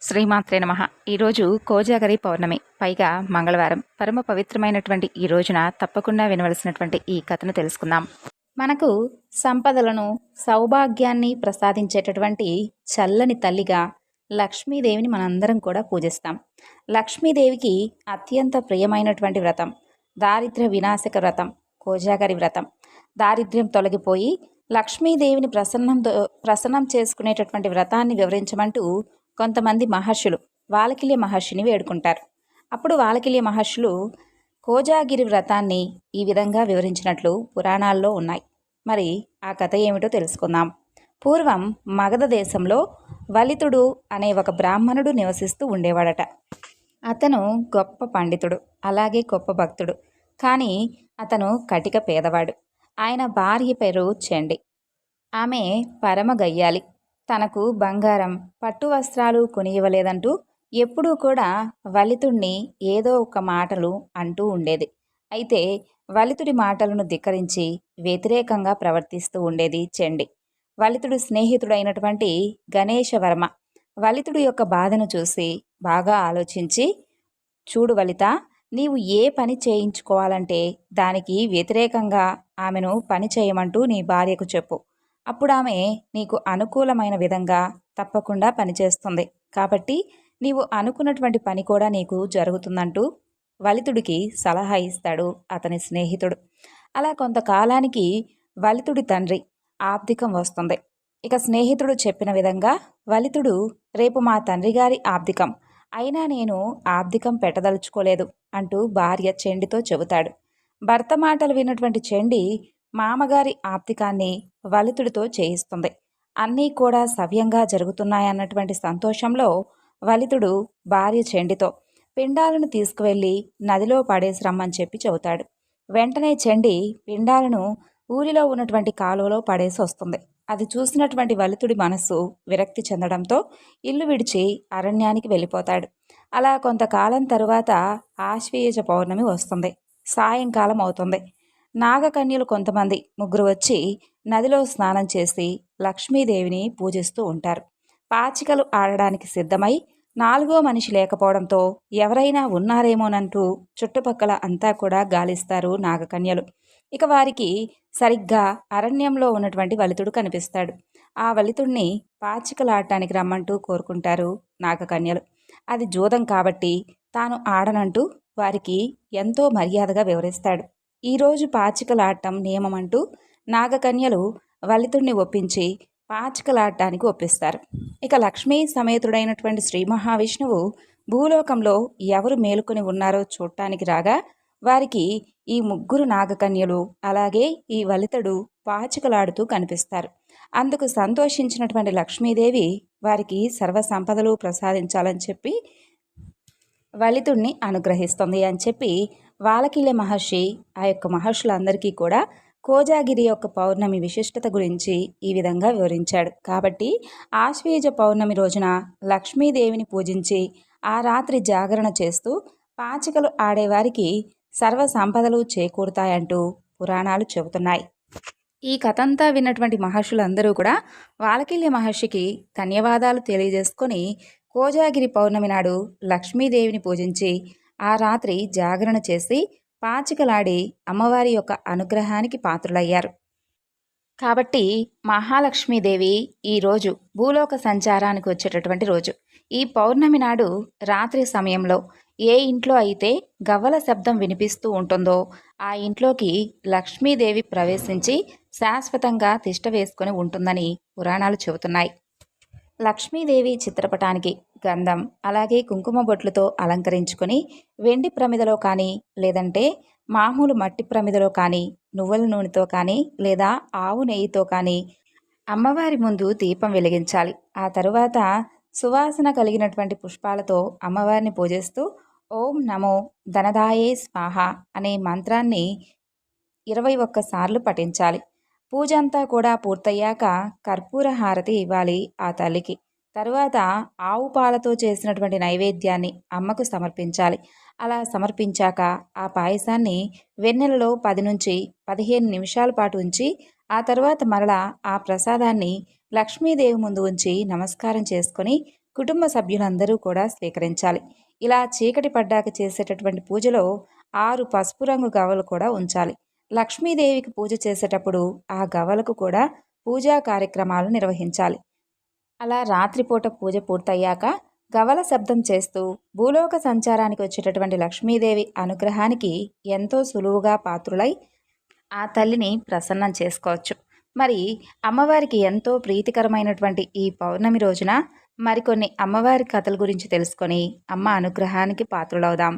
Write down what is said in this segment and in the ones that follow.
శ్రీమాత్రే నమ. ఈరోజు కోజాగరి పౌర్ణమి పైగా మంగళవారం. పరమ పవిత్రమైనటువంటి ఈ రోజున తప్పకుండా వినవలసినటువంటి ఈ కథను తెలుసుకుందాం. మనకు సంపదలను సౌభాగ్యాన్ని ప్రసాదించేటటువంటి చల్లని తల్లిగా లక్ష్మీదేవిని మనందరం కూడా పూజిస్తాం. లక్ష్మీదేవికి అత్యంత ప్రియమైనటువంటి వ్రతం దారిద్ర్య వినాశక వ్రతం కోజాగరి వ్రతం. దారిద్ర్యం తొలగిపోయి లక్ష్మీదేవిని ప్రసన్నంతో ప్రసన్నం చేసుకునేటటువంటి వ్రతాన్ని వివరించమంటూ కొంతమంది మహర్షులు వాలకిల్య మహర్షిని వేడుకుంటారు. అప్పుడు వాలకిల్య మహర్షులు కోజాగిరి వ్రతాన్ని ఈ విధంగా వివరించినట్లు పురాణాల్లో ఉన్నాయి. మరి ఆ కథ ఏమిటో తెలుసుకుందాం. పూర్వం మగధ దేశంలో వలితుడు అనే ఒక బ్రాహ్మణుడు నివసిస్తూ ఉండేవాడట. అతను గొప్ప పండితుడు అలాగే గొప్ప భక్తుడు. కానీ అతను కటిక పేదవాడు. ఆయన భార్య పేరు చెండి. ఆమె పరమ గయ్యాలి తనకు బంగారం పట్టు వస్త్రాలు కొనియవలేదంటూ ఎప్పుడూ కూడా వలితుణ్ణి ఏదో ఒక మాటలు అంటూ ఉండేది. అయితే వలితుడి మాటలను ధిక్కరించి వ్యతిరేకంగా ప్రవర్తిస్తూ ఉండేది చెండి. వలితుడు స్నేహితుడైనటువంటి గణేశవర్మ వలితుడు యొక్క బాధను చూసి బాగా ఆలోచించి చూడు వలిత నీవు ఏ పని చేయించుకోవాలంటే దానికి వ్యతిరేకంగా ఆమెను పని చేయమంటూ నీ భార్యకు చెప్పు. అప్పుడు ఆమె నీకు అనుకూలమైన విధంగా తప్పకుండా పనిచేస్తుంది. కాబట్టి నీవు అనుకున్నటువంటి పని కూడా నీకు జరుగుతుందంటూ వలితుడికి సలహా ఇస్తాడు అతని స్నేహితుడు. అలా కొంతకాలానికి వలితుడి తండ్రి ఆబ్దికం వస్తుంది. ఇక స్నేహితుడు చెప్పిన విధంగా వలితుడు రేపు మా తండ్రి గారి ఆబ్దికం అయినా నేను ఆబ్దికం పెట్టదలుచుకోలేదు అంటూ భార్య చెండితో చెబుతాడు. భర్త మాటలు విన్నటువంటి చెండి మామగారి ఆప్తికాన్ని వలితుడితో చేయిస్తుంది. అన్నీ కూడా సవ్యంగా జరుగుతున్నాయన్నటువంటి సంతోషంలో వలితుడు భార్య చెండితో పిండాలను తీసుకువెళ్ళి నదిలో పడేసి రమ్మని చెప్పి చెబుతాడు. వెంటనే చెండి పిండాలను ఊరిలో ఉన్నటువంటి కాలువలో పడేసి వస్తుంది. అది చూసినటువంటి వలితుడి మనస్సు విరక్తి చెందడంతో ఇల్లు విడిచి అరణ్యానికి వెళ్ళిపోతాడు. అలా కొంతకాలం తరువాత ఆశ్వీయజ పౌర్ణమి వస్తుంది. సాయంకాలం అవుతుంది. నాగకన్యలు కొంతమంది ముగ్గురు వచ్చి నదిలో స్నానం చేసి లక్ష్మీదేవిని పూజిస్తూ ఉంటారు. పాచికలు ఆడడానికి సిద్ధమై నాలుగో మనిషి లేకపోవడంతో ఎవరైనా ఉన్నారేమోనంటూ చుట్టుపక్కల అంతా కూడా గాలిస్తారు నాగకన్యలు. ఇక వారికి సరిగ్గా అరణ్యంలో ఉన్నటువంటి వలితుడు కనిపిస్తాడు. ఆ వలితుడిని పాచికలాడటానికి రమ్మంటూ కోరుకుంటారు నాగకన్యలు. అది జూదం కాబట్టి తాను ఆడనంటూ వారికి ఎంతో మర్యాదగా వివరిస్తాడు. ఈరోజు పాచికలాడటం అంటూ నాగకన్యలు వలితుణ్ణి ఒప్పించి పాచికలాడటానికి ఒప్పిస్తారు. ఇక లక్ష్మీ సమేతుడైనటువంటి శ్రీ మహావిష్ణువు భూలోకంలో ఎవరు మేలుకొని ఉన్నారో చూడటానికి రాగా వారికి ఈ ముగ్గురు నాగకన్యలు అలాగే ఈ వలితడు పాచికలాడుతూ కనిపిస్తారు. అందుకు సంతోషించినటువంటి లక్ష్మీదేవి వారికి సర్వ సంపదలు ప్రసాదించాలని చెప్పి వలితుణ్ణి అనుగ్రహిస్తుంది అని చెప్పి వాలకిల మహర్షి ఆ యొక్క మహర్షులందరికీ కూడా కోజాగిరి యొక్క పౌర్ణమి విశిష్టత గురించి ఈ విధంగా వివరించాడు. కాబట్టి ఆశ్వేజ పౌర్ణమి రోజున లక్ష్మీదేవిని పూజించి ఆ రాత్రి జాగరణ చేస్తూ పాచికలు ఆడేవారికి సర్వ సంపదలు చేకూరుతాయంటూ పురాణాలు చెబుతున్నాయి. ఈ కథంతా విన్నటువంటి మహర్షులందరూ కూడా వాలకిల్య మహర్షికి ధన్యవాదాలు తెలియజేసుకొని కోజాగిరి పౌర్ణమి నాడు లక్ష్మీదేవిని పూజించి ఆ రాత్రి జాగరణ చేసి పాచికలాడి అమ్మవారి యొక్క అనుగ్రహానికి పాత్రులయ్యారు. కాబట్టి మహాలక్ష్మీదేవి ఈరోజు భూలోక సంచారానికి వచ్చేటటువంటి రోజు. ఈ పౌర్ణమి నాడు రాత్రి సమయంలో ఏ ఇంట్లో అయితే గవ్వల శబ్దం వినిపిస్తూ ఉంటుందో ఆ ఇంట్లోకి లక్ష్మీదేవి ప్రవేశించి శాశ్వతంగా తిష్ట వేసుకొని ఉంటుందని పురాణాలు చెబుతున్నాయి. లక్ష్మీదేవి చిత్రపటానికి గంధం అలాగే కుంకుమ బొట్లతో అలంకరించుకొని వెండి ప్రమిదలో కానీ లేదంటే మామూలు మట్టి ప్రమిదలో కానీ నువ్వుల నూనెతో కానీ లేదా ఆవు నెయ్యితో కానీ అమ్మవారి ముందు దీపం వెలిగించాలి. ఆ తరువాత సువాసన కలిగినటువంటి పుష్పాలతో అమ్మవారిని పూజిస్తూ ఓం నమో ధనదాయే స్వాహ అనే మంత్రాన్ని ఇరవై ఒక్కసార్లు పఠించాలి. పూజ అంతా కూడా పూర్తయ్యాక కర్పూర హారతి ఇవ్వాలి ఆ తల్లికి. తరువాత ఆవు పాలతో చేసినటువంటి నైవేద్యాన్ని అమ్మకు సమర్పించాలి. అలా సమర్పించాక ఆ పాయసాన్ని వెన్నెలలో పది నుంచి పదిహేను నిమిషాల పాటు ఉంచి ఆ తర్వాత మరలా ఆ ప్రసాదాన్ని లక్ష్మీదేవి ముందు ఉంచి నమస్కారం చేసుకొని కుటుంబ సభ్యులందరూ కూడా స్వీకరించాలి. ఇలా చీకటి పడ్డాక చేసేటటువంటి పూజలో ఆరు పసుపు రంగు గవ్వలు కూడా ఉంచాలి. లక్ష్మీదేవికి పూజ చేసేటప్పుడు ఆ గవలకు కూడా పూజా కార్యక్రమాలు నిర్వహించాలి. అలా రాత్రిపూట పూజ పూర్తయ్యాక గవల శబ్దం చేస్తూ భూలోక సంచారానికి వచ్చేటటువంటి లక్ష్మీదేవి అనుగ్రహానికి ఎంతో సులువుగా పాత్రులై ఆ తల్లిని ప్రసన్నం చేసుకోవచ్చు. మరి అమ్మవారికి ఎంతో ప్రీతికరమైనటువంటి ఈ పౌర్ణమి రోజున మరికొన్ని అమ్మవారి కథల గురించి తెలుసుకొని అమ్మ అనుగ్రహానికి పాత్రులవుదాం.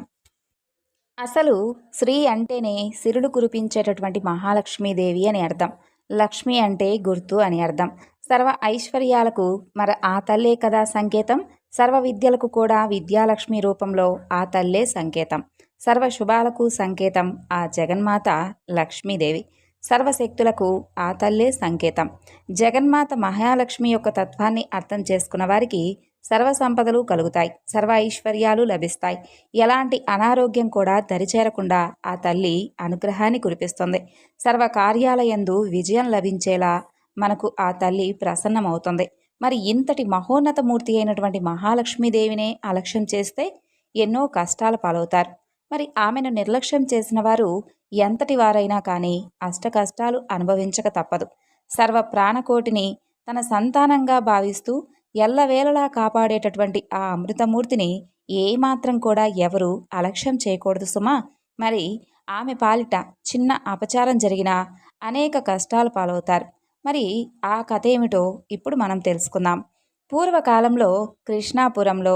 అసలు శ్రీ అంటేనే సిరులు కురిపించేటటువంటి మహాలక్ష్మీదేవి అని అర్థం. లక్ష్మి అంటే గుర్తు అని అర్థం. సర్వ ఐశ్వర్యాలకు మరి ఆ తల్లే కదా సంకేతం? సర్వ విద్యలకు కూడా విద్యాలక్ష్మి రూపంలో ఆ తల్లే సంకేతం. సర్వ శుభాలకు సంకేతం ఆ జగన్మాత లక్ష్మీదేవి. సర్వశక్తులకు ఆ తల్లే సంకేతం. జగన్మాత మహాలక్ష్మి యొక్క తత్వాన్ని అర్థం చేసుకున్న వారికి సర్వ సంపదలు కలుగుతాయి సర్వ ఐశ్వర్యాలు లభిస్తాయి. ఎలాంటి అనారోగ్యం కూడా దరిచేరకుండా ఆ తల్లి అనుగ్రహాన్ని కురిపిస్తుంది. సర్వ కార్యాలయందు విజయం లభించేలా మనకు ఆ తల్లి ప్రసన్నమవుతుంది. మరి ఇంతటి మహోన్నత మూర్తి అయినటువంటి మహాలక్ష్మీదేవినే అలక్ష్యం చేస్తే ఎన్నో కష్టాల పాలవుతారు. మరి ఆమెను నిర్లక్ష్యం చేసిన వారు ఎంతటి వారైనా కానీ అష్ట కష్టాలు అనుభవించక తప్పదు. సర్వ ప్రాణకోటిని తన సంతానంగా భావిస్తూ ఎల్లవేళలా కాపాడేటటువంటి ఆ అమృతమూర్తిని ఏమాత్రం కూడా ఎవరు అలక్ష్యం చేయకూడదు సుమా. మరి ఆమె పాలిట చిన్న అపచారం జరిగినా అనేక కష్టాలు పాలవుతారు. మరి ఆ కథ ఏమిటో ఇప్పుడు మనం తెలుసుకుందాం. పూర్వకాలంలో కృష్ణాపురంలో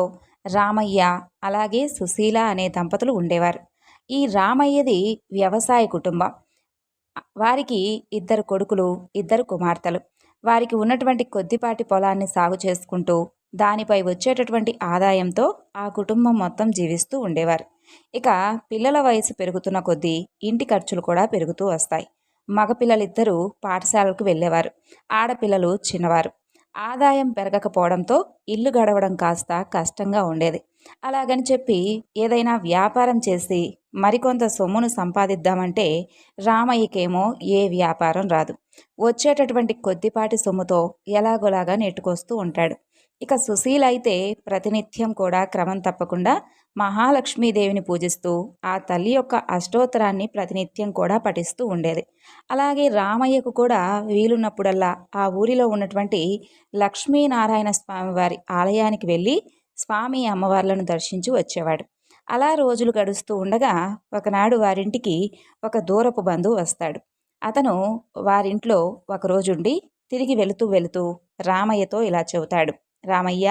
రామయ్య అలాగే సుశీల అనే దంపతులు ఉండేవారు. ఈ రామయ్యది వ్యవసాయ కుటుంబం. వారికి ఇద్దరు కొడుకులు ఇద్దరు కుమార్తెలు. వారికి ఉన్నటువంటి కొద్దిపాటి పొలాన్ని సాగు చేసుకుంటూ దానిపై వచ్చేటటువంటి ఆదాయంతో ఆ కుటుంబం మొత్తం జీవిస్తూ ఉండేవారు. ఇక పిల్లల వయసు పెరుగుతున్న కొద్దీ ఇంటి ఖర్చులు కూడా పెరుగుతూ వస్తాయి. మగపిల్లలిద్దరూ పాఠశాలకు వెళ్ళేవారు. ఆడపిల్లలు చిన్నవారు. ఆదాయం పెరగకపోవడంతో ఇల్లు గడవడం కాస్త కష్టంగా ఉండేది. అలాగని చెప్పి ఏదైనా వ్యాపారం చేసి మరికొంత సొమ్మును సంపాదిద్దామంటే రామయ్యకేమో ఏ వ్యాపారం రాదు. వచ్చేటటువంటి కొద్దిపాటి సొమ్ముతో ఎలాగోలాగా నెట్టుకొస్తూ ఉంటాడు. ఇక సుశీల అయితే ప్రతినిత్యం కూడా క్రమం తప్పకుండా మహాలక్ష్మీదేవిని పూజిస్తూ ఆ తల్లి యొక్క అష్టోత్తరాన్ని ప్రతినిత్యం కూడా పఠిస్తూ ఉండేది. అలాగే రామయ్యకు కూడా వీలున్నప్పుడల్లా ఆ ఊరిలో ఉన్నటువంటి లక్ష్మీనారాయణ స్వామి వారి ఆలయానికి వెళ్ళి స్వామి అమ్మవార్లను దర్శించి వచ్చేవాడు. అలా రోజులు గడుస్తూ ఉండగా ఒకనాడు వారింటికి ఒక దూరపు బంధువు వస్తాడు. అతను వారింట్లో ఒకరోజుండి తిరిగి వెళుతూ వెళుతూ రామయ్యతో ఇలా చెబుతాడు. రామయ్య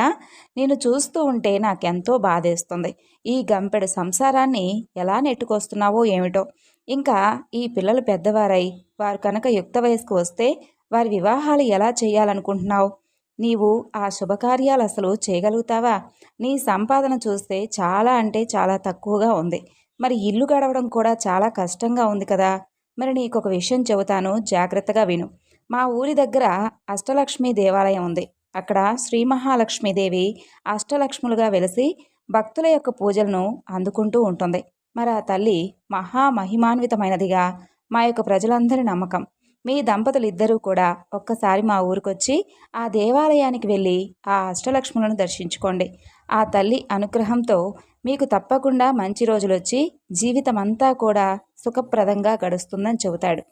నేను చూస్తూ ఉంటే నాకెంతో బాధేస్తుంది. ఈ గంపెడు సంసారాన్ని ఎలా నెట్టుకొస్తున్నావో ఏమిటో. ఇంకా ఈ పిల్లలు పెద్దవారై వారు కనుక యుక్త వయస్కు వస్తే వారి వివాహాలు ఎలా చేయాలనుకుంటున్నావు? నీవు ఆ శుభకార్యాలు అసలు చేయగలుగుతావా? నీ సంపాదన చూస్తే చాలా అంటే చాలా తక్కువగా ఉంది. మరి ఇల్లు గడవడం కూడా చాలా కష్టంగా ఉంది కదా? మరి నీకు ఒక విషయం చెబుతాను జాగ్రత్తగా విను. మా ఊరి దగ్గర అష్టలక్ష్మి దేవాలయం ఉంది. అక్కడ శ్రీ మహాలక్ష్మీదేవి అష్టలక్ష్ములుగా వెలిసి భక్తుల యొక్క పూజలను అందుకుంటూ ఉంటుంది. మరి ఆ తల్లి మహామహిమాన్వితమైనదిగా మా యొక్క ప్రజలందరి నమ్మకం. మీ దంపతులు ఇద్దరూ కూడా ఒక్కసారి మా ఊరికొచ్చి ఆ దేవాలయానికి వెళ్ళి ఆ అష్టలక్ష్ములను దర్శించుకోండి. ఆ తల్లి అనుగ్రహంతో మీకు తప్పకుండా మంచి రోజులు వచ్చి జీవితమంతా కూడా సుఖప్రదంగా గడుస్తుందని చెబుతాడు.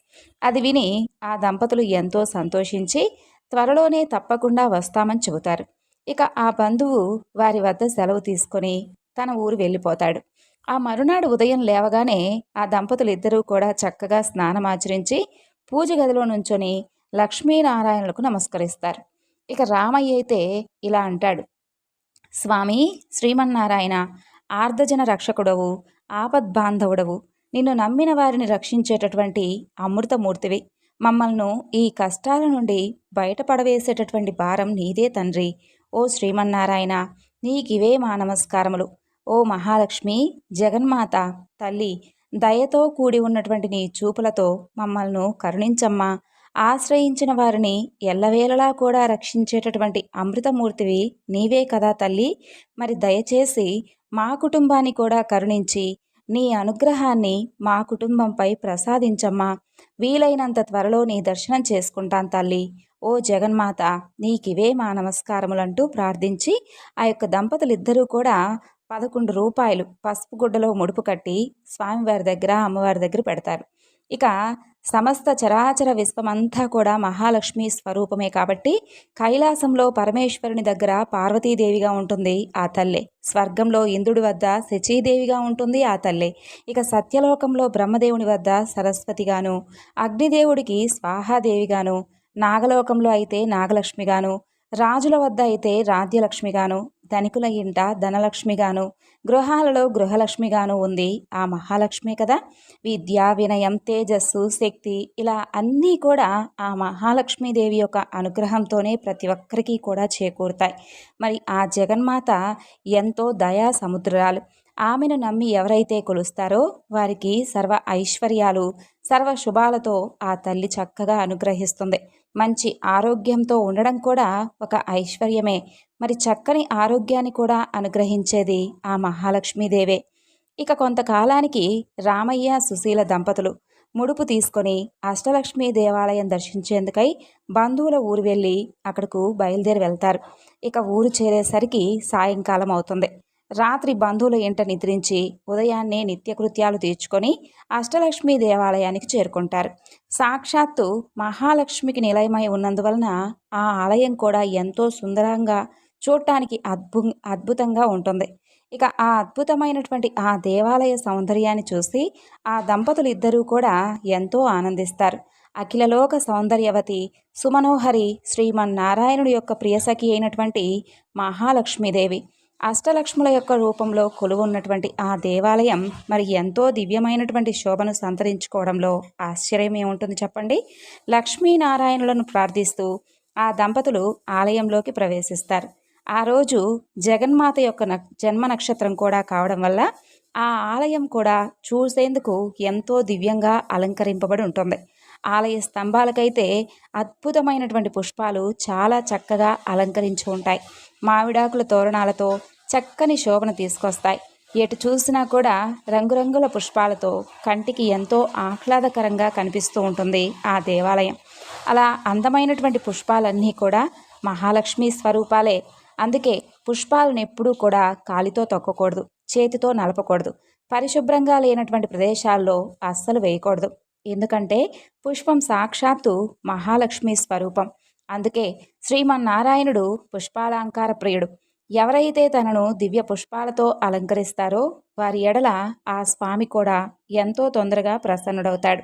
అది విని ఆ దంపతులు ఎంతో సంతోషించి త్వరలోనే తప్పకుండా వస్తామని చెబుతారు. ఇక ఆ బంధువు వారి వద్ద సెలవు తీసుకొని తన ఊరు వెళ్ళిపోతాడు. ఆ మరునాడు ఉదయం లేవగానే ఆ దంపతులు ఇద్దరూ కూడా చక్కగా స్నానమాచరించి పూజ గదిలో నుంచొని లక్ష్మీనారాయణులకు నమస్కరిస్తారు. ఇక రామయ్య అయితే ఇలా అంటాడు. స్వామి శ్రీమన్నారాయణ ఆర్ధజన రక్షకుడవు ఆపద్బాంధవుడవు. నిన్ను నమ్మిన వారిని రక్షించేటటువంటి అమృతమూర్తివి. మమ్మల్ని ఈ కష్టాల నుండి బయటపడవేసేటటువంటి భారం నీదే తండ్రి. ఓ శ్రీమన్నారాయణ నీకివే మా నమస్కారములు. ఓ మహాలక్ష్మి జగన్మాత తల్లి దయతో కూడి ఉన్నటువంటి నీ చూపులతో మమ్మల్ని కరుణించమ్మా. ఆశ్రయించిన వారిని ఎల్లవేళలా కూడా రక్షించేటటువంటి అమృతమూర్తివి నీవే కదా తల్లి. మరి దయచేసి మా కుటుంబాన్ని కూడా కరుణించి నీ అనుగ్రహాన్ని మా కుటుంబంపై ప్రసాదించమ్మా. వీలైనంత త్వరలో నీ దర్శనం చేసుకుంటాను తల్లి. ఓ జగన్మాత నీకివే మా నమస్కారములంటూ ప్రార్థించి ఆ యొక్క దంపతులిద్దరూ కూడా పదకొండు రూపాయలు పసుపు గుడ్డలో ముడుపు కట్టి స్వామివారి దగ్గర అమ్మవారి దగ్గర పెడతారు. ఇక సమస్త చరాచర విశ్వమంతా కూడా మహాలక్ష్మి స్వరూపమే కాబట్టి కైలాసంలో పరమేశ్వరుని దగ్గర పార్వతీదేవిగా ఉంటుంది ఆ తల్లే. స్వర్గంలో ఇంద్రుడి వద్ద శచీదేవిగా ఉంటుంది ఆ తల్లే. ఇక సత్యలోకంలో బ్రహ్మదేవుని వద్ద సరస్వతిగాను అగ్నిదేవుడికి స్వాహాదేవిగాను నాగలోకంలో అయితే నాగలక్ష్మిగాను రాజుల వద్ద అయితే రాజ్యలక్ష్మిగాను ధనికుల ఇంట ధనలక్ష్మిగాను గృహాలలో గృహలక్ష్మిగాను ఉంది ఆ మహాలక్ష్మి కదా. విద్య వినయం తేజస్సు శక్తి ఇలా అన్నీ కూడా ఆ మహాలక్ష్మీదేవి యొక్క అనుగ్రహంతోనే ప్రతి ఒక్కరికి కూడా చేకూరుతాయి. మరి ఆ జగన్మాత ఎంతో దయా సముద్రాలు ఆమెను నమ్మి ఎవరైతే కొలుస్తారో వారికి సర్వ ఐశ్వర్యాలు సర్వ శుభాలతో ఆ తల్లి చక్కగా అనుగ్రహిస్తుంది. మంచి ఆరోగ్యంతో ఉండడం కూడా ఒక ఐశ్వర్యమే. మరి చక్కని ఆరోగ్యాన్ని కూడా అనుగ్రహించేది ఆ మహాలక్ష్మీదేవే. ఇక కొంతకాలానికి రామయ్య సుశీల దంపతులు ముడుపు తీసుకొని అష్టలక్ష్మి దేవాలయం దర్శించేందుకై బంధువుల ఊరు వెళ్ళి అక్కడకు బయలుదేరి వెళ్తారు. ఇక ఊరు చేరేసరికి సాయంకాలం అవుతుంది. రాత్రి బంధువుల ఇంట నిద్రించి ఉదయాన్నే నిత్యకృత్యాలు తీర్చుకొని అష్టలక్ష్మి దేవాలయానికి చేరుకుంటారు. సాక్షాత్తు మహాలక్ష్మికి నిలయమై ఉన్నందువలన ఆ ఆలయం కూడా ఎంతో సుందరంగా చూడటానికి అద్భు అద్భుతంగా ఉంటుంది. ఇక ఆ అద్భుతమైనటువంటి ఆ దేవాలయ సౌందర్యాన్ని చూసి ఆ దంపతులు ఇద్దరూ కూడా ఎంతో ఆనందిస్తారు. అఖిలలోక సౌందర్యవతి సుమనోహరి శ్రీమన్నారాయణుడి యొక్క ప్రియసఖి అయినటువంటి మహాలక్ష్మీదేవి అష్టలక్ష్ముల యొక్క రూపంలో కొలువున్నటువంటి ఆ దేవాలయం మరి ఎంతో దివ్యమైనటువంటి శోభను సంతరించుకోవడంలో ఆశ్చర్యం ఏముంటుంది చెప్పండి. లక్ష్మీనారాయణులను ప్రార్థిస్తూ ఆ దంపతులు ఆలయంలోకి ప్రవేశిస్తారు. ఆ రోజు జగన్మాత యొక్క న జన్మ నక్షత్రం కూడా కావడం వల్ల ఆ ఆలయం కూడా చూసేందుకు ఎంతో దివ్యంగా అలంకరింపబడి ఉంటుంది. ఆలయ స్తంభాలకైతే అద్భుతమైనటువంటి పుష్పాలు చాలా చక్కగా అలంకరించి ఉంటాయి. మామిడాకుల తోరణాలతో చక్కని శోభను తీసుకొస్తాయి. ఎటు చూసినా కూడా రంగురంగుల పుష్పాలతో కంటికి ఎంతో ఆహ్లాదకరంగా కనిపిస్తూ ఉంటుంది ఆ దేవాలయం. అలా అందమైనటువంటి పుష్పాలన్నీ కూడా మహాలక్ష్మి స్వరూపాలే. అందుకే పుష్పాలను ఎప్పుడూ కూడా కాలితో తొక్కకూడదు చేతితో నలపకూడదు పరిశుభ్రంగా లేనటువంటి ప్రదేశాల్లో అస్సలు వేయకూడదు. ఎందుకంటే పుష్పం సాక్షాత్తు మహాలక్ష్మి స్వరూపం. అందుకే శ్రీమన్నారాయణుడు పుష్పాలంకార ప్రియుడు. ఎవరైతే తనను దివ్య పుష్పాలతో అలంకరిస్తారో వారి ఎడల ఆ స్వామి కూడా ఎంతో తొందరగా ప్రసన్నుడవుతాడు.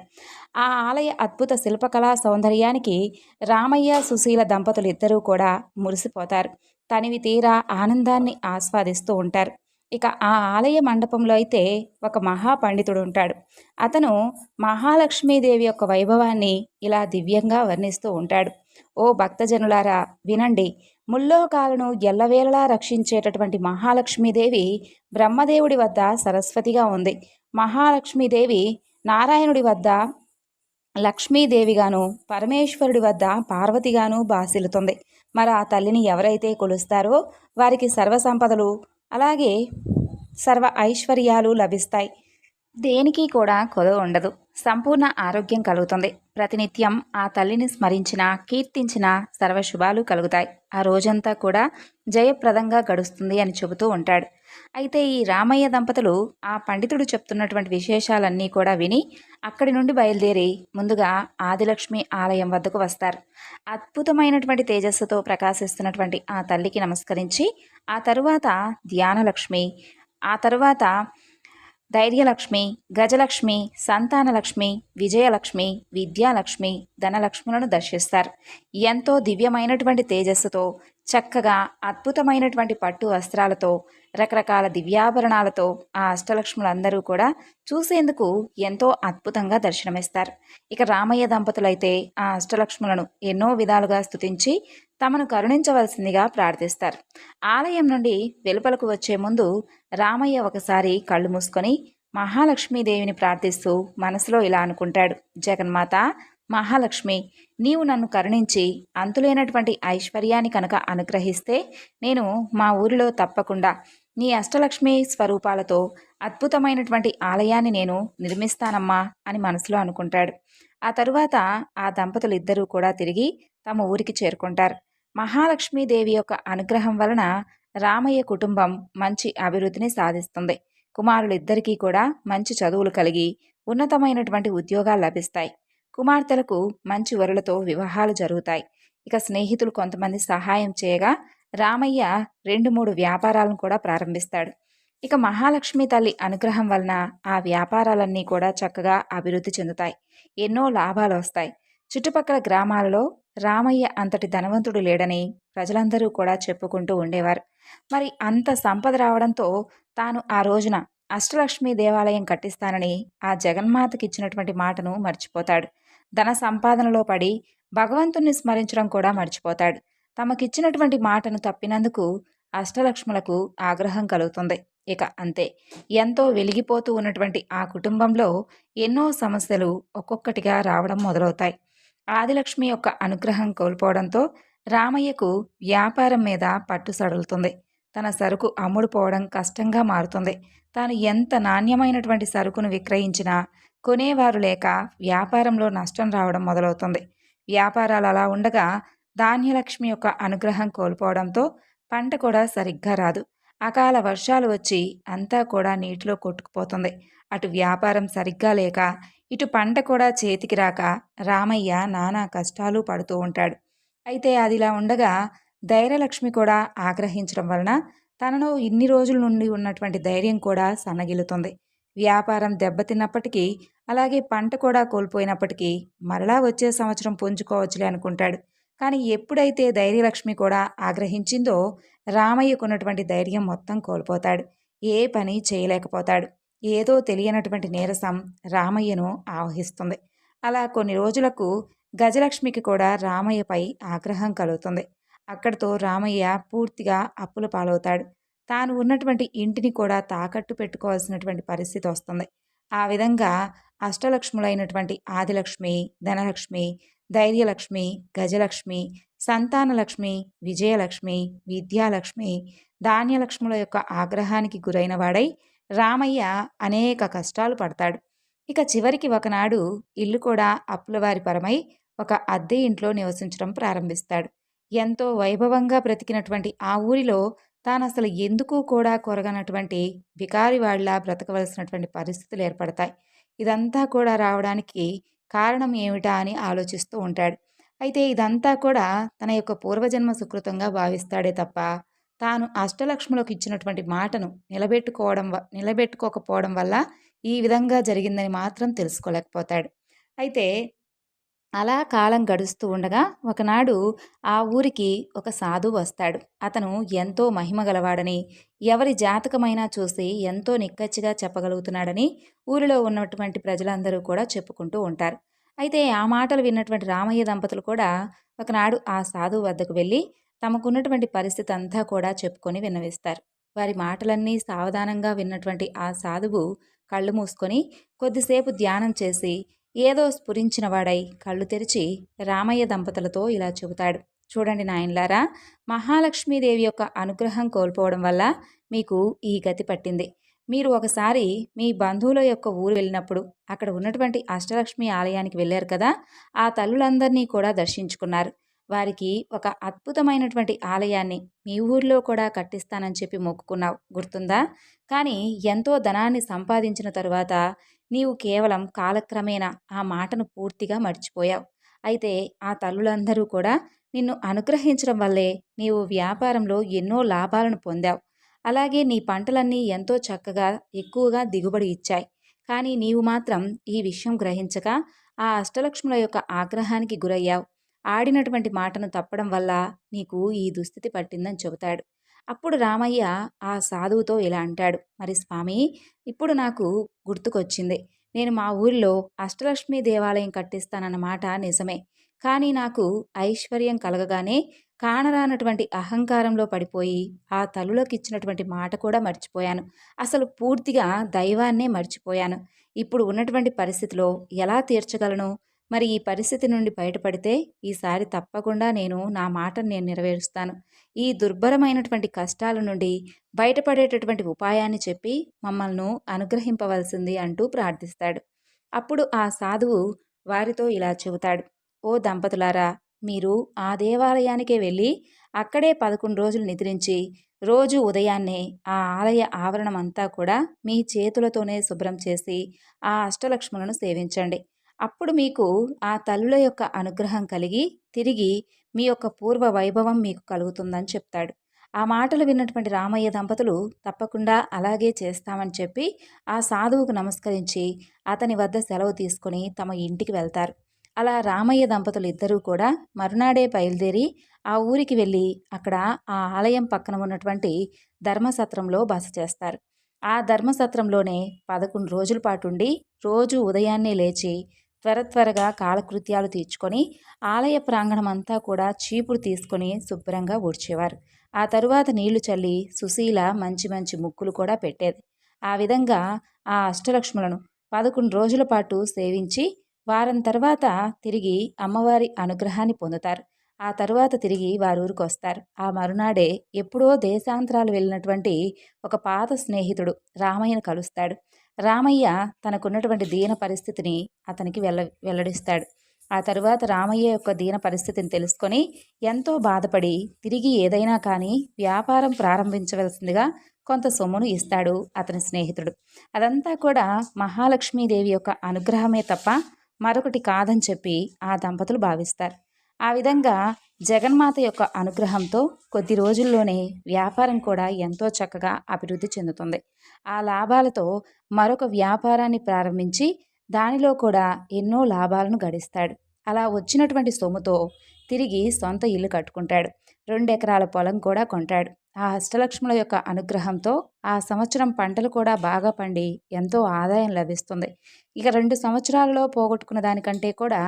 ఆ ఆలయ అద్భుత శిల్పకళా సౌందర్యానికి రామయ్య సుశీల దంపతులు ఇద్దరూ కూడా మురిసిపోతారు. తనివి తీరా ఆనందాన్ని ఆస్వాదిస్తూ ఉంటారు. ఇక ఆ ఆలయ మండపంలో అయితే ఒక మహాపండితుడు ఉంటాడు. అతను మహాలక్ష్మీదేవి యొక్క వైభవాన్ని ఇలా దివ్యంగా వర్ణిస్తూ ఉంటాడు. ఓ భక్తజనులారా వినండి. ముల్లోకాలను ఎల్లవేళలా రక్షించేటటువంటి మహాలక్ష్మీదేవి బ్రహ్మదేవుడి వద్ద సరస్వతిగా ఉంది. మహాలక్ష్మీదేవి నారాయణుడి వద్ద లక్ష్మీదేవిగాను పరమేశ్వరుడి వద్ద పార్వతిగాను బాసిల్లుతుంది మరి ఆ తల్లిని ఎవరైతే కొలుస్తారో వారికి సర్వసంపదలు అలాగే సర్వ ఐశ్వర్యాలు లభిస్తాయి. దేనికి కూడా కొదవ ఉండదు. సంపూర్ణ ఆరోగ్యం కలుగుతుంది. ప్రతినిత్యం ఆ తల్లిని స్మరించిన కీర్తించిన సర్వశుభాలు కలుగుతాయి. ఆ రోజంతా కూడా జయప్రదంగా గడుస్తుంది అని చెబుతూ ఉంటాడు. అయితే ఈ రామయ్య దంపతులు ఆ పండితుడు చెప్తున్నటువంటి విశేషాలన్నీ కూడా విని అక్కడి నుండి బయలుదేరి ముందుగా ఆదిలక్ష్మి ఆలయం వద్దకు వస్తారు. అద్భుతమైనటువంటి తేజస్సుతో ప్రకాశిస్తున్నటువంటి ఆ తల్లికి నమస్కరించి ఆ తరువాత ధ్యానలక్ష్మి ఆ తరువాత ధైర్యలక్ష్మి గజలక్ష్మి సంతానలక్ష్మి విజయలక్ష్మి విద్యాలక్ష్మి ధనలక్ష్ములను దర్శిస్తారు. ఎంతో దివ్యమైనటువంటి తేజస్సుతో చక్కగా అద్భుతమైనటువంటి పట్టు వస్త్రాలతో రకరకాల దివ్యాభరణాలతో ఆ అష్టలక్ష్ములందరూ కూడా చూసేందుకు ఎంతో అద్భుతంగా దర్శనమిస్తారు. ఇక రామయ్య దంపతులైతే ఆ అష్టలక్ష్ములను ఎన్నో విధాలుగా స్తుతించి తమను కరుణించవలసిందిగా ప్రార్థిస్తారు. ఆలయం నుండి వెలుపలకు వచ్చే ముందు రామయ్య ఒకసారి కళ్ళు మూసుకొని మహాలక్ష్మీదేవిని ప్రార్థిస్తూ మనసులో ఇలా అనుకుంటాడు. జగన్మాత మహాలక్ష్మి నీవు నన్ను కరుణించి అంతులేనటువంటి ఐశ్వర్యాన్ని కనుక అనుగ్రహిస్తే నేను మా ఊరిలో తప్పకుండా నీ అష్టలక్ష్మి స్వరూపాలతో అద్భుతమైనటువంటి ఆలయాన్ని నేను నిర్మిస్తానమ్మా అని మనసులో అనుకుంటాడు. ఆ తరువాత ఆ దంపతులు ఇద్దరూ కూడా తిరిగి తమ ఊరికి చేరుకుంటారు. మహాలక్ష్మీదేవి యొక్క అనుగ్రహం వలన రామయ్య కుటుంబం మంచి అభివృద్ధిని సాధిస్తుంది. కుమారులిద్దరికీ కూడా మంచి చదువులు కలిగి ఉన్నతమైనటువంటి ఉద్యోగాలు లభిస్తాయి. కుమార్తెలకు మంచి వరులతో వివాహాలు జరుగుతాయి. ఇక స్నేహితులు కొంతమంది సహాయం చేయగా రామయ్య రెండు మూడు వ్యాపారాలను కూడా ప్రారంభిస్తాడు. ఇక మహాలక్ష్మి తల్లి అనుగ్రహం వలన ఆ వ్యాపారాలన్నీ కూడా చక్కగా అభివృద్ధి చెందుతాయి. ఎన్నో లాభాలు వస్తాయి. చుట్టుపక్కల గ్రామాలలో రామయ్య అంతటి ధనవంతుడు లేడని ప్రజలందరూ కూడా చెప్పుకుంటూ ఉండేవారు. మరి అంత సంపద రావడంతో తాను ఆ రోజున అష్టలక్ష్మి దేవాలయం కట్టిస్తానని ఆ జగన్మాతకి ఇచ్చినటువంటి మాటను మర్చిపోతాడు. ధన సంపాదనలో పడి భగవంతుణ్ణి స్మరించడం కూడా మర్చిపోతాడు. తమకిచ్చినటువంటి మాటను తప్పినందుకు అష్టలక్ష్ములకు ఆగ్రహం కలుగుతుంది. ఇక అంతే. ఎంతో వెలిగిపోతూ ఉన్నటువంటి ఆ కుటుంబంలో ఎన్నో సమస్యలు ఒక్కొక్కటిగా రావడం మొదలవుతాయి. ఆదిలక్ష్మి యొక్క అనుగ్రహం కోల్పోవడంతో రామయ్యకు వ్యాపారం మీద పట్టు సడులుతుంది. తన సరుకు అమ్ముడుపోవడం కష్టంగా మారుతుంది. తాను ఎంత నాణ్యమైనటువంటి సరుకును విక్రయించినా కొనేవారు లేక వ్యాపారంలో నష్టం రావడం మొదలవుతుంది. వ్యాపారాలు అలా ఉండగా ధాన్యలక్ష్మి యొక్క అనుగ్రహం కోల్పోవడంతో పంట కూడా సరిగ్గా రాదు. అకాల వర్షాలు వచ్చి అంతా కూడా నీటిలో కొట్టుకుపోతుంది. అటు వ్యాపారం సరిగ్గా లేక ఇటు పంట కూడా చేతికి రాక రామయ్య నానా కష్టాలు పడుతూ ఉంటాడు. అయితే అదిలా ఉండగా ధైర్యలక్ష్మి కూడా ఆగ్రహించడం వలన తనలో ఇన్ని రోజుల నుండి ఉన్నటువంటి ధైర్యం కూడా సన్నగిలుతుంది వ్యాపారం దెబ్బతిన్నప్పటికీ అలాగే పంట కూడా కోల్పోయినప్పటికీ మరలా వచ్చే సంవత్సరం పుంజుకోవచ్చులే అనుకుంటాడు. కానీ ఎప్పుడైతే ధైర్యలక్ష్మి కూడా ఆగ్రహించిందో రామయ్యకున్నటువంటి ధైర్యం మొత్తం కోల్పోతాడు. ఏ పని చేయలేకపోతాడు. ఏదో తెలియనటువంటి నీరసం రామయ్యను ఆవహిస్తుంది. అలా కొన్ని రోజులకు గజలక్ష్మికి కూడా రామయ్యపై ఆగ్రహం కలుగుతుంది. అక్కడితో రామయ్య పూర్తిగా అప్పుల పాలవుతాడు. తాను ఉన్నటువంటి ఇంటిని కూడా తాకట్టు పెట్టుకోవాల్సినటువంటి పరిస్థితి వస్తుంది. ఆ విధంగా అష్టలక్ష్ములైనటువంటి ఆదిలక్ష్మి ధనలక్ష్మి ధైర్యలక్ష్మి గజలక్ష్మి సంతానలక్ష్మి విజయలక్ష్మి విద్యాలక్ష్మి ధాన్యలక్ష్ముల యొక్క ఆగ్రహానికి గురైన వాడై రామయ్య అనేక కష్టాలు పడతాడు. ఇక చివరికి ఒకనాడు ఇల్లు కూడా అప్పులవారి పరమై ఒక అద్దె ఇంట్లో నివసించడం ప్రారంభిస్తాడు. ఎంతో వైభవంగా బ్రతికినటువంటి ఆ ఊరిలో తాను అసలు ఎందుకు కూడా కొరగనటువంటి వికారివాళ్ళా బ్రతకవలసినటువంటి పరిస్థితులు ఏర్పడతాయి. ఇదంతా కూడా రావడానికి కారణం ఏమిటా అని ఆలోచిస్తూ ఉంటాడు. అయితే ఇదంతా కూడా తన యొక్క పూర్వజన్మ సుకృతంగా భావిస్తాడే తప్ప తాను అష్టలక్ష్ములకు ఇచ్చినటువంటి మాటను నిలబెట్టుకోవడం నిలబెట్టుకోకపోవడం వల్ల ఈ విధంగా జరిగిందని మాత్రం తెలుసుకోలేకపోతాడు. అయితే అలా కాలం గడుస్తూ ఉండగా ఒకనాడు ఆ ఊరికి ఒక సాధువు వస్తాడు. అతను ఎంతో మహిమ గలవాడని ఎవరి జాతకమైనా చూసి ఎంతో నిక్కచ్చిగా చెప్పగలుగుతున్నాడని ఊరిలో ఉన్నటువంటి ప్రజలందరూ కూడా చెప్పుకుంటూ ఉంటారు. అయితే ఆ మాటలు విన్నటువంటి రామయ్య దంపతులు కూడా ఒకనాడు ఆ సాధువు వద్దకు వెళ్ళి తమకున్నటువంటి పరిస్థితి అంతా కూడా చెప్పుకొని విన్నవిస్తారు. వారి మాటలన్నీ సావధానంగా విన్నటువంటి ఆ సాధువు కళ్ళు మూసుకొని కొద్దిసేపు ధ్యానం చేసి ఏదో స్ఫురించిన వాడై కళ్ళు తెరిచి రామయ్య దంపతులతో ఇలా చెబుతాడు. చూడండి నాయన్లారా మహాలక్ష్మీదేవి యొక్క అనుగ్రహం కోల్పోవడం వల్ల మీకు ఈ గతి పట్టింది. మీరు ఒకసారి మీ బంధువుల యొక్క ఊరు వెళ్ళినప్పుడు అక్కడ ఉన్నటువంటి అష్టలక్ష్మి ఆలయానికి వెళ్ళారు కదా ఆ తల్లులందరినీ కూడా దర్శించుకున్నారు. వారికి ఒక అద్భుతమైనటువంటి ఆలయాన్ని మీ ఊర్లో కూడా కట్టిస్తానని చెప్పి మొక్కుకున్నావు. గుర్తుందా? కానీ ఎంతో ధనాన్ని సంపాదించిన తరువాత నీవు కేవలం కాలక్రమేణా ఆ మాటను పూర్తిగా మర్చిపోయావు. అయితే ఆ తల్లులందరూ కూడా నిన్ను అనుగ్రహించడం వల్లే నీవు వ్యాపారంలో ఎన్నో లాభాలను పొందావు. అలాగే నీ పంటలన్నీ ఎంతో చక్కగా ఎక్కువగా దిగుబడి ఇచ్చాయి. కానీ నీవు మాత్రం ఈ విషయం గ్రహించక ఆ అష్టలక్ష్ముల యొక్క ఆగ్రహానికి గురయ్యావు. ఆడినటువంటి మాటను తప్పడం వల్ల నీకు ఈ దుస్థితి పట్టిందని చెబుతాడు. అప్పుడు రామయ్య ఆ సాధువుతో ఇలా అంటాడు మరి స్వామి ఇప్పుడు నాకు గుర్తుకొచ్చింది. నేను మా ఊరిలో అష్టలక్ష్మి దేవాలయం కట్టిస్తానన్నమాట నిజమే. కానీ నాకు ఐశ్వర్యం కలగగానే కానరానటువంటి అహంకారంలో పడిపోయి ఆ తలులోకి ఇచ్చినటువంటి మాట కూడా మర్చిపోయాను. అసలు పూర్తిగా దైవాన్నే మర్చిపోయాను. ఇప్పుడు ఉన్నటువంటి పరిస్థితిలో ఎలా తీర్చగలను? మరి ఈ పరిస్థితి నుండి బయటపడితే ఈసారి తప్పకుండా నేను నా మాటను నేను నెరవేరుస్తాను. ఈ దుర్భరమైనటువంటి కష్టాల నుండి బయటపడేటటువంటి ఉపాయాన్ని చెప్పి మమ్మల్ని అనుగ్రహింపవలసింది అంటూ ప్రార్థిస్తాడు. అప్పుడు ఆ సాధువు వారితో ఇలా చెబుతాడు. ఓ దంపతులారా మీరు ఆ దేవాలయానికే వెళ్ళి అక్కడే పదకొండు రోజులు నిద్రించి రోజు ఉదయాన్నే ఆ ఆలయ ఆవరణం అంతా కూడా మీ చేతులతోనే శుభ్రం చేసి ఆ అష్టలక్ష్ములను సేవించండి. అప్పుడు మీకు ఆ తల్లుల యొక్క అనుగ్రహం కలిగి తిరిగి మీ యొక్క పూర్వ వైభవం మీకు కలుగుతుందని చెప్తాడు. ఆ మాటలు విన్నటువంటి రామయ్య దంపతులు తప్పకుండా అలాగే చేస్తామని చెప్పి ఆ సాధువుకు నమస్కరించి అతని వద్ద సెలవు తీసుకుని తమ ఇంటికి వెళ్తారు. అలా రామయ్య దంపతులు ఇద్దరూ కూడా మరునాడే బయలుదేరి ఆ ఊరికి వెళ్ళి అక్కడ ఆ ఆలయం పక్కన ఉన్నటువంటి ధర్మసత్రంలో బస చేస్తారు. ఆ ధర్మసత్రంలోనే పదకొండు రోజుల పాటు ఉండి రోజు ఉదయాన్నే లేచి త్వర త్వరగా కాలకృత్యాలు తీర్చుకొని ఆలయ ప్రాంగణం అంతా కూడా చీపురు తీసుకొని శుభ్రంగా ఊడ్చేవారు. ఆ తరువాత నీళ్ళు చల్లి సుశీల మంచి మంచి ముక్కులు కూడా పెట్టేది. ఆ విధంగా ఆ అష్టలక్ష్ములను పదకొండు రోజుల పాటు సేవించి వారం తర్వాత తిరిగి అమ్మవారి అనుగ్రహాన్ని పొందుతారు. ఆ తరువాత తిరిగి వారి ఊరికి వస్తారు ఆ మరునాడే ఎప్పుడో దేశాంతరాలు వెళ్ళినటువంటి ఒక పాత స్నేహితుడు రామయ్యను కలుస్తాడు. రామయ్య తనకున్నటువంటి దీన పరిస్థితిని అతనికి వెల్ల వెల్లడిస్తాడు. ఆ తరువాత రామయ్య యొక్క దీన పరిస్థితిని తెలుసుకొని ఎంతో బాధపడి తిరిగి ఏదైనా కానీ వ్యాపారం ప్రారంభించవలసిందిగా కొంత సొమ్మును ఇస్తాడు అతని స్నేహితుడు. అదంతా కూడా మహాలక్ష్మీదేవి యొక్క అనుగ్రహమే తప్ప మరొకటి కాదని చెప్పి ఆ దంపతులు భావిస్తారు. ఆ విధంగా జగన్మాత యొక్క అనుగ్రహంతో కొద్ది రోజుల్లోనే వ్యాపారం కూడా ఎంతో చక్కగా అభివృద్ధి చెందుతుంది. ఆ లాభాలతో మరొక వ్యాపారాన్ని ప్రారంభించి దానిలో కూడా ఎన్నో లాభాలను గడిస్తాడు. అలా వచ్చినటువంటి సొమ్ముతో తిరిగి సొంత ఇల్లు కట్టుకుంటాడు. రెండు ఎకరాల పొలం కూడా కొంటాడు. ఆ అష్టలక్ష్ముల యొక్క అనుగ్రహంతో ఆ సంవత్సరం పంటలు కూడా బాగా పండి ఎంతో ఆదాయం లభిస్తుంది. ఇక రెండు సంవత్సరాలలో పోగొట్టుకున్న దానికంటే కూడా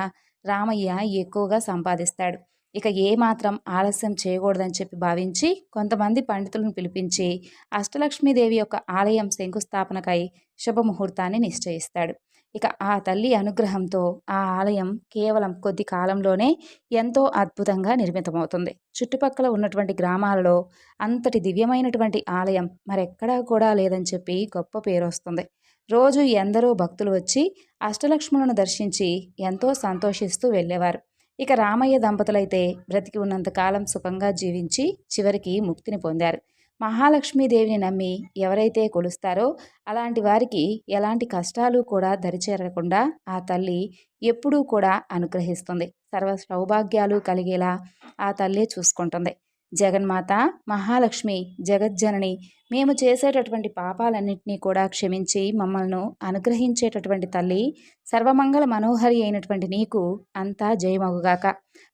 రామయ్య ఎక్కువగా సంపాదిస్తాడు. ఇక ఏమాత్రం ఆలస్యం చేయకూడదని చెప్పి భావించి కొంతమంది పండితులను పిలిపించి అష్టలక్ష్మీదేవి యొక్క ఆలయం శంకుస్థాపనకై శుభముహూర్తాన్ని నిశ్చయిస్తాడు. ఇక ఆ తల్లి అనుగ్రహంతో ఆ ఆలయం కేవలం కొద్ది కాలంలోనే ఎంతో అద్భుతంగా నిర్మితమవుతుంది. చుట్టుపక్కల ఉన్నటువంటి గ్రామాలలో అంతటి దివ్యమైనటువంటి ఆలయం మరెక్కడా కూడా లేదని చెప్పి గొప్ప పేరు వస్తుంది రోజు ఎందరో భక్తులు వచ్చి అష్టలక్ష్ములను దర్శించి ఎంతో సంతోషిస్తూ వెళ్ళేవారు. ఇక రామయ్య దంపతులైతే బ్రతికి ఉన్నంతకాలం సుఖంగా జీవించి చివరికి ముక్తిని పొందారు. మహాలక్ష్మీదేవిని నమ్మి ఎవరైతే కొలుస్తారో అలాంటి వారికి ఎలాంటి కష్టాలు కూడా దరిచేరకుండా ఆ తల్లి ఎప్పుడూ కూడా అనుగ్రహిస్తుంది. సర్వ సౌభాగ్యాలు కలిగేలా ఆ తల్లే చూసుకుంటుంది. జగన్మాత మహాలక్ష్మి జగజ్జనని మేము చేసేటటువంటి పాపాలన్నింటినీ కూడా క్షమించి మమ్మల్ని అనుగ్రహించేటటువంటి తల్లి సర్వమంగళ మనోహరి అయినటువంటి నీకు అంతా జయమగుగాక.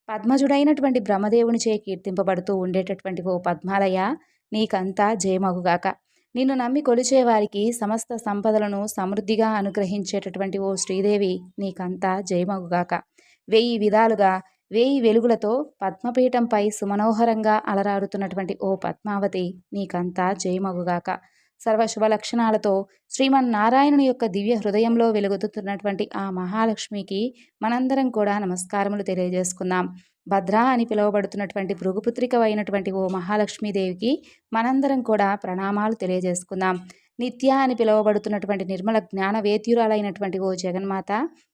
పద్మజుడైనటువంటి బ్రహ్మదేవుని చే కీర్తింపబడుతూ ఉండేటటువంటి ఓ పద్మాలయ నీకంతా జయమగుగాక. నిన్ను నమ్మి కొలిచేవారికి సమస్త సంపదలను సమృద్ధిగా అనుగ్రహించేటటువంటి ఓ శ్రీదేవి నీకంతా జయమగుగాక. వెయ్యి విధాలుగా వేయి వెలుగులతో పద్మపీఠంపై సుమనోహరంగా అలరారుతున్నటువంటి ఓ పద్మావతి నీకంతా జయమగుగాక. సర్వశుభ లక్షణాలతో శ్రీమన్నారాయణుని యొక్క దివ్య హృదయంలో వెలుగుతున్నటువంటి ఆ మహాలక్ష్మికి మనందరం కూడా నమస్కారములు తెలియజేసుకుందాం. భద్ర అని పిలువబడుతున్నటువంటి భృగుపుత్రికవైనటువంటి ఓ మహాలక్ష్మీదేవికి మనందరం కూడా ప్రణామాలు తెలియజేసుకుందాం. నిత్య అని పిలువబడుతున్నటువంటి నిర్మల జ్ఞాన వేద్యురాలైనటువంటి ఓ జగన్మాత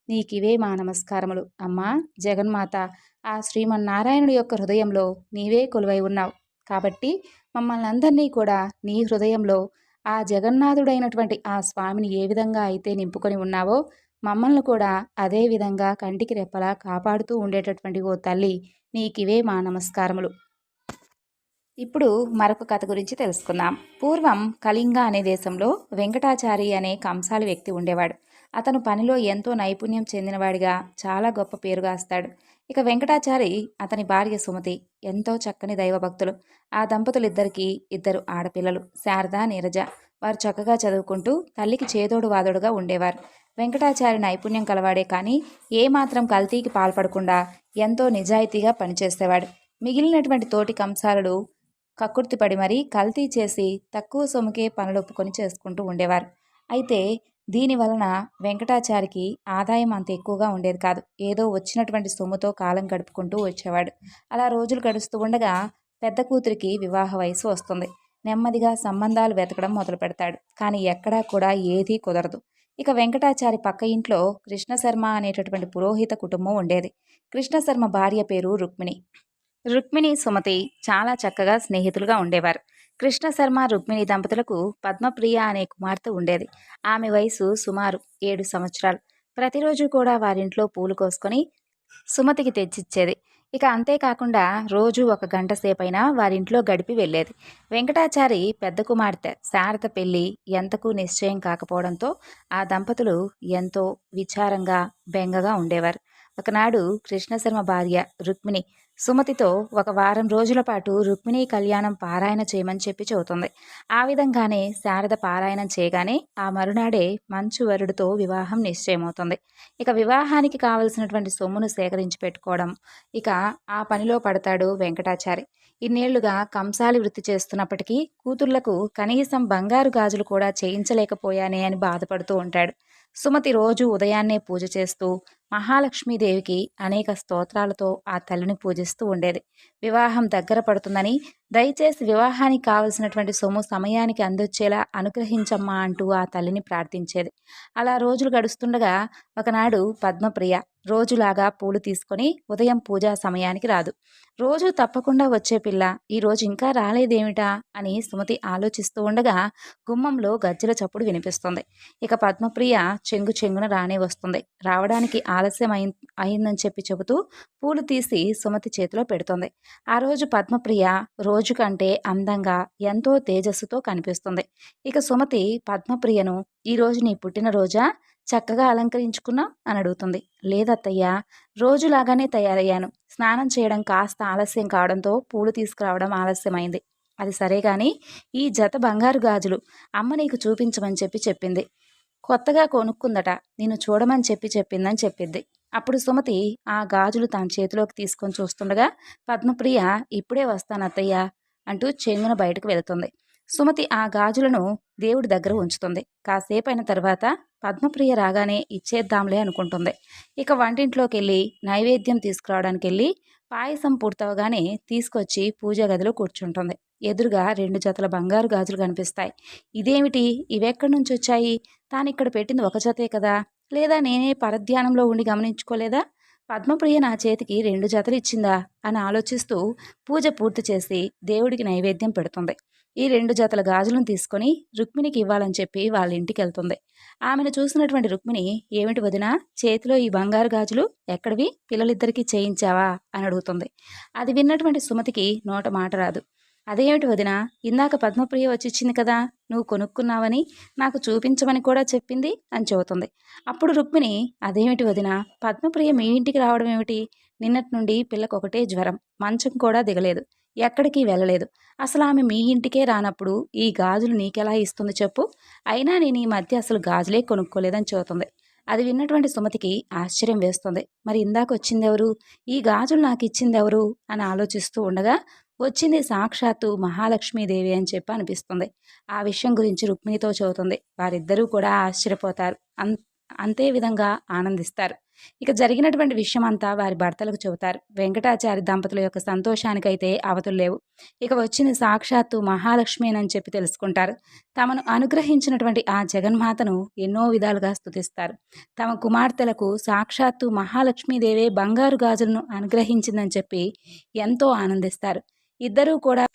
నీకివే మా నమస్కారములు. అమ్మా జగన్మాత ఆ శ్రీమన్నారాయణుడి యొక్క హృదయంలో నీవే కొలువై ఉన్నావు. కాబట్టి మమ్మల్ని అందరినీ కూడా నీ హృదయంలో ఆ జగన్నాథుడైనటువంటి ఆ స్వామిని ఏ విధంగా అయితే నింపుకొని ఉన్నావో మమ్మల్ని కూడా అదే విధంగా కంటికి రెప్పలా కాపాడుతూ ఉండేటటువంటి ఓ తల్లి నీకివే మా నమస్కారములు. ఇప్పుడు మరొక కథ గురించి తెలుసుకుందాం. పూర్వం కళింగ అనే దేశంలో వెంకటాచారి అనే కంసాలి వ్యక్తి ఉండేవాడు. అతను పనిలో ఎంతో నైపుణ్యం చెందినవాడిగా చాలా గొప్ప పేరుగాస్తాడు ఇక వెంకటాచారి అతని భార్య సుమతి ఎంతో చక్కని దైవభక్తులు ఆ దంపతులిద్దరికీ ఇద్దరు ఆడపిల్లలు శారద నీరజ. వారు చక్కగా చదువుకుంటూ తల్లికి చేదోడు వాదోడుగా ఉండేవారు. వెంకటాచారి నైపుణ్యం కలవాడే కానీ ఏమాత్రం కల్తీకి పాల్పడకుండా ఎంతో నిజాయితీగా పనిచేసేవాడు. మిగిలినటువంటి తోటి కంసాలుడు కక్కుర్తిపడి మరీ కల్తీ చేసి తక్కువ సొమ్ముకే పనులొప్పుకొని చేసుకుంటూ ఉండేవారు. అయితే దీని వలన వెంకటాచారికి ఆదాయం అంత ఎక్కువగా ఉండేది కాదు. ఏదో వచ్చినటువంటి సొమ్ముతో కాలం గడుపుకుంటూ వచ్చేవాడు. అలా రోజులు గడుస్తూ ఉండగా పెద్ద కూతురికి వివాహ వయసు వస్తుంది. నెమ్మదిగా సంబంధాలు వెతకడం మొదలు పెడతాడు. కానీ ఎక్కడా కూడా ఏదీ కుదరదు. ఇక వెంకటాచారి పక్క ఇంట్లో కృష్ణశర్మ అనేటటువంటి పురోహిత కుటుంబం ఉండేది. కృష్ణశర్మ భార్య పేరు రుక్మిణి. రుక్మిణి సుమతి చాలా చక్కగా స్నేహితులుగా ఉండేవారు. కృష్ణశర్మ రుక్మిణి దంపతులకు పద్మప్రియ అనే కుమార్తె ఉండేది. ఆమె వయసు సుమారు ఏడు సంవత్సరాలు. ప్రతిరోజు కూడా వారింట్లో పూలు కోసుకొని సుమతికి తెచ్చిచ్చేది. ఇక అంతేకాకుండా రోజు ఒక గంట సేపైనా వారింట్లో గడిపి వెళ్ళేది. వెంకటాచారి పెద్ద కుమార్తె శారద పెళ్ళి ఎంతకు నిశ్చయం కాకపోవడంతో ఆ దంపతులు ఎంతో విచారంగా బెంగగా ఉండేవారు. ఒకనాడు కృష్ణశర్మ భార్య రుక్మిణి సుమతితో ఒక వారం రోజుల పాటు రుక్మిణి కళ్యాణం పారాయణ చేయమని చెప్పి చెబుతుంది. ఆ విధంగానే శారద పారాయణం చేయగానే ఆ మరునాడే మంచు వరుడితో వివాహం నిశ్చయమవుతుంది. ఇక వివాహానికి కావలసినటువంటి సొమ్మును సేకరించి పెట్టుకోవడం ఇక ఆ పనిలో పడతాడు వెంకటాచారి. ఇన్నేళ్ళుగా కంసాలి వృత్తి చేస్తున్నప్పటికీ కూతుర్లకు కనీసం బంగారు గాజులు కూడా చేయించలేకపోయానే అని బాధపడుతూ ఉంటాడు. సుమతి రోజు ఉదయాన్నే పూజ చేస్తూ మహాలక్ష్మీదేవికి అనేక స్తోత్రాలతో ఆ తల్లిని పూజిస్తూ ఉండేది. వివాహం దగ్గర పడుతుందని దయచేసి వివాహానికి కావలసినటువంటి సొమ్ము సమయానికి అందొచ్చేలా అనుగ్రహించమ్మా అంటూ ఆ తల్లిని ప్రార్థించేది. అలా రోజులు గడుస్తుండగా ఒకనాడు పద్మప్రియ రోజులాగా పూలు తీసుకొని ఉదయం పూజా సమయానికి రాదు. రోజు తప్పకుండా వచ్చే పిల్ల ఈరోజు ఇంకా రాలేదేమిటా అని సుమతి ఆలోచిస్తూ ఉండగా గుమ్మంలో గజ్జల చప్పుడు వినిపిస్తుంది. ఇక పద్మప్రియ చెంగు చెంగున రానే వస్తుంది. రావడానికి ఆలస్యం అయి అయిందని చెప్పి చెబుతూ పూలు తీసి సుమతి చేతిలో పెడుతుంది. ఆ రోజు పద్మప్రియ రోజు కంటే అందంగా ఎంతో తేజస్సుతో కనిపిస్తుంది. ఇక సుమతి పద్మప్రియను ఈరోజు నీ పుట్టినరోజా? చక్కగా అలంకరించుకున్నా అని అడుగుతుంది. లేదత్తయ్య రోజులాగానే తయారయ్యాను. స్నానం చేయడం కాస్త ఆలస్యం కావడంతో పూలు తీసుకురావడం ఆలస్యమైంది. అది సరే కానీ ఈ జత బంగారు గాజులు అమ్మ నీకు చూపించమని చెప్పి చెప్పింది. కొత్తగా కొనుక్కుందట. నేను చూడమని చెప్పి చెప్పిందని చెప్పింది అప్పుడు సుమతి ఆ గాజులు తన చేతిలోకి తీసుకొని చూస్తుండగా పద్మప్రియ ఇప్పుడే వస్తాను అత్తయ్య అంటూ చెంగున బయటకు వెళుతుంది. సుమతి ఆ గాజులను దేవుడి దగ్గర ఉంచుతుంది. కాసేపు అయిన తర్వాత పద్మప్రియ రాగానే ఇచ్చేద్దాంలే అనుకుంటుంది. ఇక వంటింట్లోకి వెళ్ళి నైవేద్యం తీసుకురావడానికి వెళ్ళి పాయసం పూర్తవగానే తీసుకొచ్చి పూజ గదిలో కూర్చుంటుంది. ఎదురుగా రెండు జతల బంగారు గాజులు కనిపిస్తాయి. ఇదేమిటి? ఇవెక్కడి నుంచి వచ్చాయి? తాను ఇక్కడ పెట్టింది ఒక జతే కదా? లేదా నేనే పరధ్యానంలో ఉండి గమనించుకోలేదా? పద్మప్రియ నా చేతికి రెండు జతలు ఇచ్చిందా? అని ఆలోచిస్తూ పూజ పూర్తి చేసి దేవుడికి నైవేద్యం పెడుతుంది. ఈ రెండు జతల గాజులను తీసుకొని రుక్మిణికి ఇవ్వాలని చెప్పి వాళ్ళ ఇంటికి వెళ్తుంది. ఆమెను చూసినటువంటి రుక్మిణి ఏమిటి వదినా చేతిలో ఈ బంగారు గాజులు ఎక్కడివి? పిల్లలిద్దరికీ చేయించావా? అని అడుగుతుంది. అది విన్నటువంటి సుమతికి నోట మాట రాదు. అదేమిటి వదిన ఇందాక పద్మప్రియ వచ్చిచ్చింది కదా నువ్వు కొనుక్కున్నావని నాకు చూపించమని కూడా చెప్పింది? అని చెబుతుంది. అప్పుడు రుక్మిణి అదేమిటి వదిన పద్మప్రియ మీ ఇంటికి రావడం ఏమిటి నిన్నటి నుండి పిల్లకు ఒకటే జ్వరం మంచం కూడా దిగలేదు. ఎక్కడికి వెళ్ళలేదు. అసలు ఆమె మీ ఇంటికే రానప్పుడు ఈ గాజులు నీకెలా ఇస్తుంది చెప్పు. అయినా నేను ఈ మధ్య అసలు గాజులే కొనుక్కోలేదని చెబుతుంది. అది విన్నటువంటి సుమతికి ఆశ్చర్యం వేస్తుంది. మరి ఇందాక వచ్చిందెవరు? ఈ గాజులు నాకు ఇచ్చిందెవరు అని ఆలోచిస్తూ ఉండగా వచ్చింది సాక్షాత్తు మహాలక్ష్మీదేవి అని చెప్పి అనిపిస్తుంది. ఆ విషయం గురించి రుక్మిణితో చెబుతుంది. వారిద్దరూ కూడా ఆశ్చర్యపోతారు. అంతే విధంగా ఆనందిస్తారు. ఇక జరిగినటువంటి విషయం అంతా వారి భర్తలకు చెబుతారు. వెంకటాచారి దంపతుల యొక్క సంతోషానికైతే అవతులు లేవు. ఇక వచ్చింది సాక్షాత్తు మహాలక్ష్మేనని చెప్పి తెలుసుకుంటారు. తమను అనుగ్రహించినటువంటి ఆ జగన్మాతను ఎన్నో విధాలుగా స్థుతిస్తారు తమ కుమార్తెలకు సాక్షాత్తు మహాలక్ష్మీదేవే బంగారు గాజులను అనుగ్రహించిందని చెప్పి ఎంతో ఆనందిస్తారు. ఇద్దరూ కూడా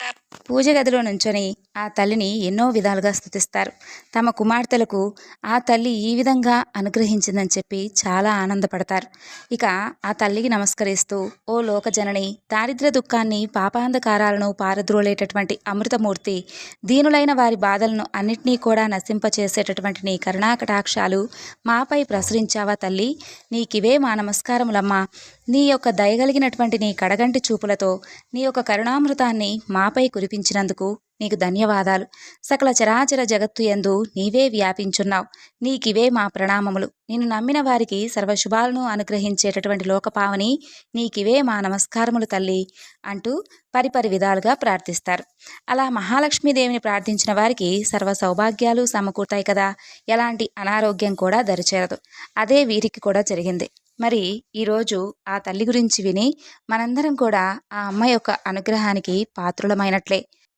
పూజ గదిలో నుంచొని ఆ తల్లిని ఎన్నో విధాలుగా స్థుతిస్తారు తమ కుమార్తెలకు ఆ తల్లి ఈ విధంగా అనుగ్రహించిందని చెప్పి చాలా ఆనందపడతారు. ఇక ఆ తల్లికి నమస్కరిస్తూ ఓ లోకజనని దారిద్ర దుఃఖాన్ని పాపాంధకారాలను పారద్రోలేటటువంటి అమృతమూర్తి దీనులైన వారి బాధలను అన్నిటినీ కూడా నశింపచేసేటటువంటి నీ కరుణాకటాక్షాలు మాపై ప్రసరించావా తల్లి? నీకివే మా నమస్కారములమ్మా. నీ యొక్క దయగలిగినటువంటి నీ కడగంటి చూపులతో నీ యొక్క కరుణామృతాన్ని మాపై కురిపించినందుకు నీకు ధన్యవాదాలు. సకల చరాచర జగత్తు ఎందు నీవే వ్యాపించున్నావు. నీకివే మా ప్రణామములు. నిన్ను నమ్మిన వారికి సర్వశుభాలను అనుగ్రహించేటటువంటి లోకపావని నీకివే మా నమస్కారములు తల్లి అంటూ పరిపరి విధాలుగా ప్రార్థిస్తారు. అలా మహాలక్ష్మీదేవిని ప్రార్థించిన వారికి సర్వ సౌభాగ్యాలు సమకూరుతాయి కదా. ఎలాంటి అనారోగ్యం కూడా దరిచేరదు. అదే వీరికి కూడా జరిగింది. మరి ఈరోజు ఆ తల్లి గురించి విని మనందరం కూడా ఆ అమ్మ యొక్క అనుగ్రహానికి పాత్రులమైనట్లే.